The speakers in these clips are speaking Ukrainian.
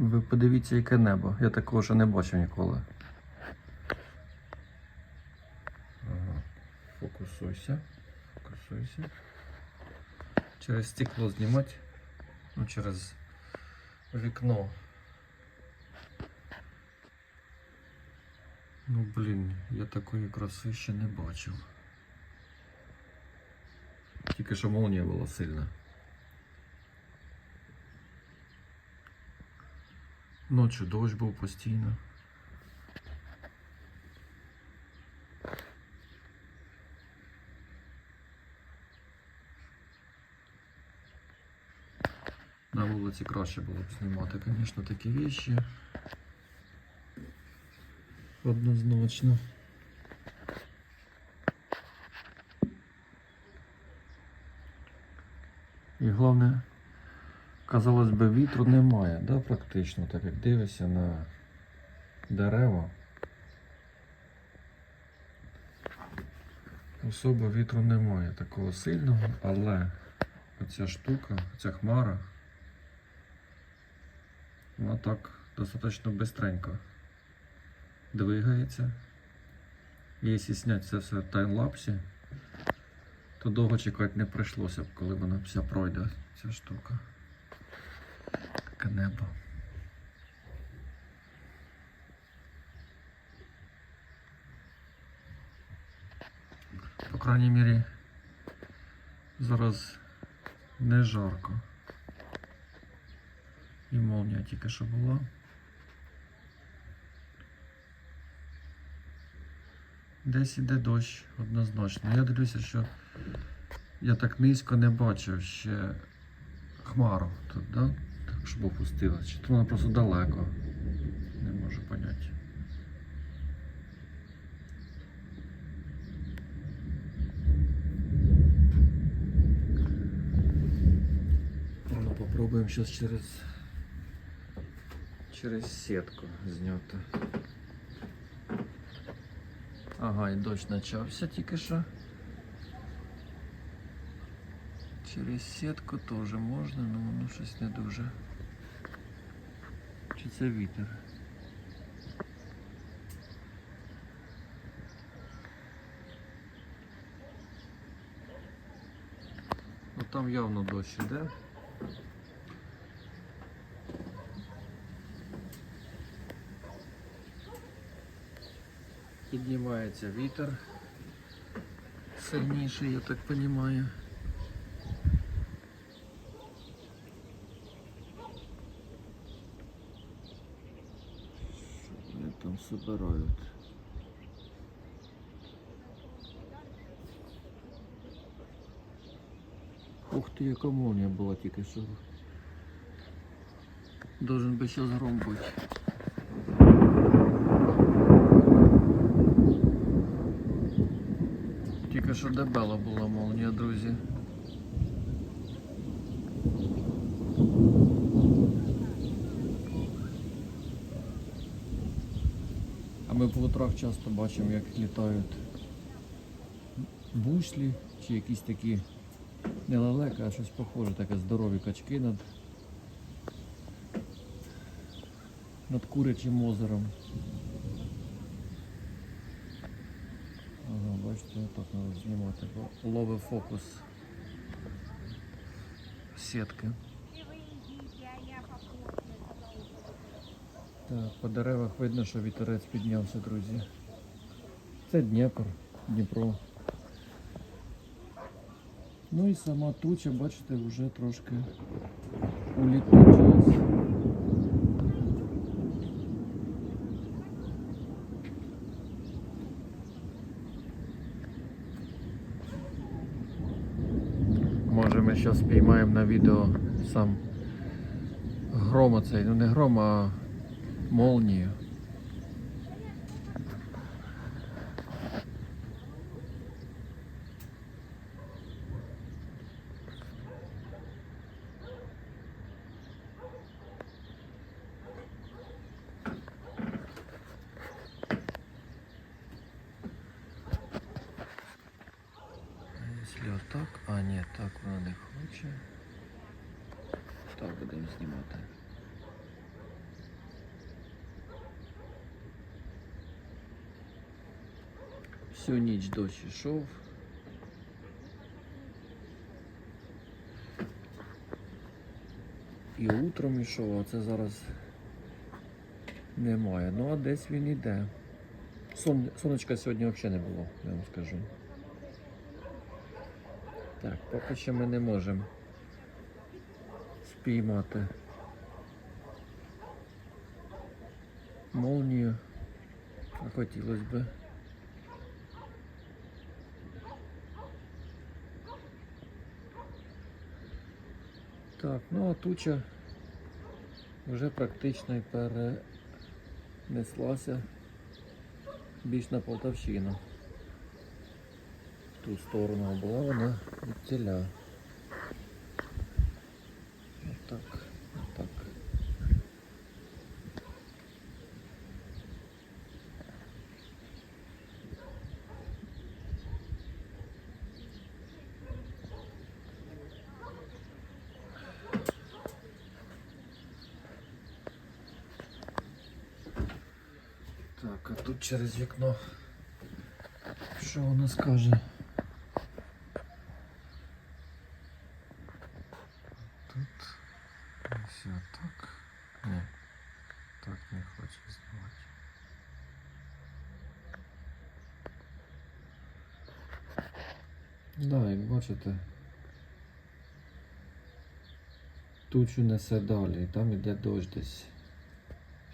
Ви подивіться, яке небо. Я такого ще не бачив ніколи. Ага. Фокусуйся. Фокусуйся. Через стекло знімати. Ну, через вікно. Ну, блін, я такої краси ще не бачив. Тільки що молнія була сильна. Ночі дощ був постійно. На вулиці краще було б знімати, звісно, такі віші. Однозначно. І головне, казалось би, вітру немає, да, практично, так як дивишся на дерева. Особо вітру немає такого сильного, але оця штука, ця хмара, вона так достатньо бистренько двигається. І якщо зняти це все в таймлапсі, то довго чекати не прийшлося б, коли вона вся пройде, ця штука. Таке небо. По крайній мірі, зараз не жарко. І молнія тільки що була. Десь іде дощ однозначно. Я дивлюся, що я так низько не бачив ще хмару тут, да? Щоб опустилась. Чи то вона просто далеко. Не можу поняти. Ну, попробуємо зараз через через сітку зняти. Ага, і дощ почався тільки що. Через сітку теж можна, але воно щось не дуже. Чи це вітер? Ну там явно дощ іде. Піднімається вітер сильніший, я так розумію. Що там? Ух ти, яка молния була тільки що. Должен би зараз гром бути. Тільки що дебела була молнія, друзі. Ми по утрах часто бачимо, як літають бушлі чи якісь такі не лелека, а щось похоже, таке здорові качки над, над курячим озером. Ага, бачите, так треба знімати, бо ловить фокус сітки. Так, по деревах видно, що вітерець піднявся, друзі. Це Дніпро, Дніпро. Ну і сама туча, бачите, вже трошки улітучилась. Може ми зараз спіймаємо на відео сам гром оцей, ну не гром, а молнію. Якщо отак, а ні, так вона не хоче. Так будемо знімати. Всю ніч дощ йшов. І утром йшов, а це зараз немає. Ну а десь він іде. Сон... Сонечка сьогодні взагалі не було, я вам скажу. Так, поки що ми не можемо спіймати молнію. А хотілося би. Так, ну а туча вже практично і перенеслася більш на Полтавщину. Ту сторону була вона від тіля. Отак. Так, а тут через вікно. Що вона скаже? Тут ось так. Ні, так не хоче знімати. Да, як бачите, тучу несе далі, там іде дощ десь.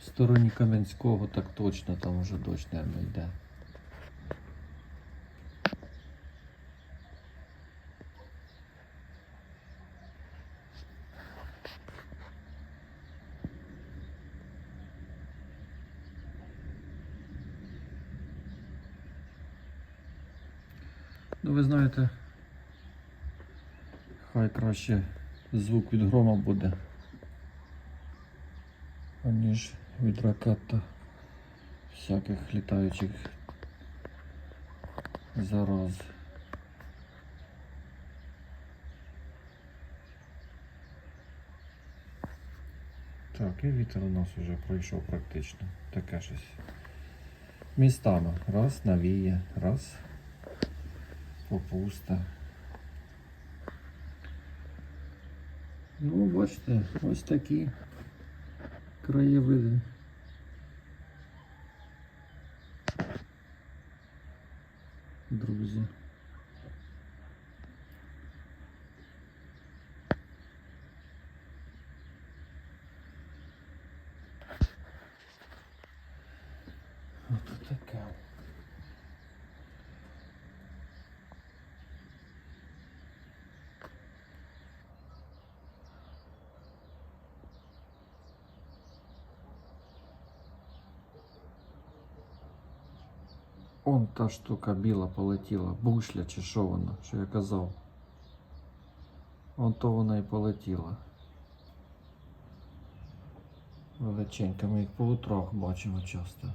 В стороні Кам'янського так точно там уже дощ, мабуть, йде. Ну, ви знаєте, хай краще звук від грома буде, аніж від ракет та всяких літаючих зараз. Так, і вітер у нас вже пройшов практично. Таке щось. Містами. Раз навіє, раз попуста. Ну, бачите, ось такі краєвиди. Друзі. Он та штука біла полетіла, бушля чи що вона, що я казав. Он то вона і полетіла. Величенька, ми їх по утрах бачимо часто.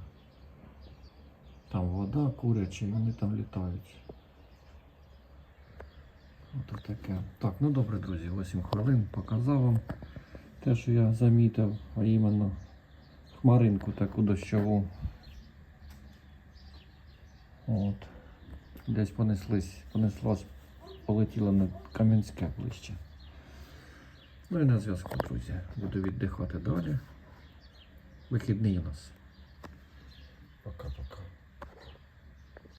Там вода куряча і вони там літають. Ото таке. Так, ну добре, друзі, 8 хвилин показав вам те, що я замітив, а іменно хмаринку таку дощову. От. Десь понеслись, понеслась, полетіла на Кам'янське ближче. Ну і на зв'язку, друзі. Буду віддихати далі. Вихідний у нас. Пока-пока.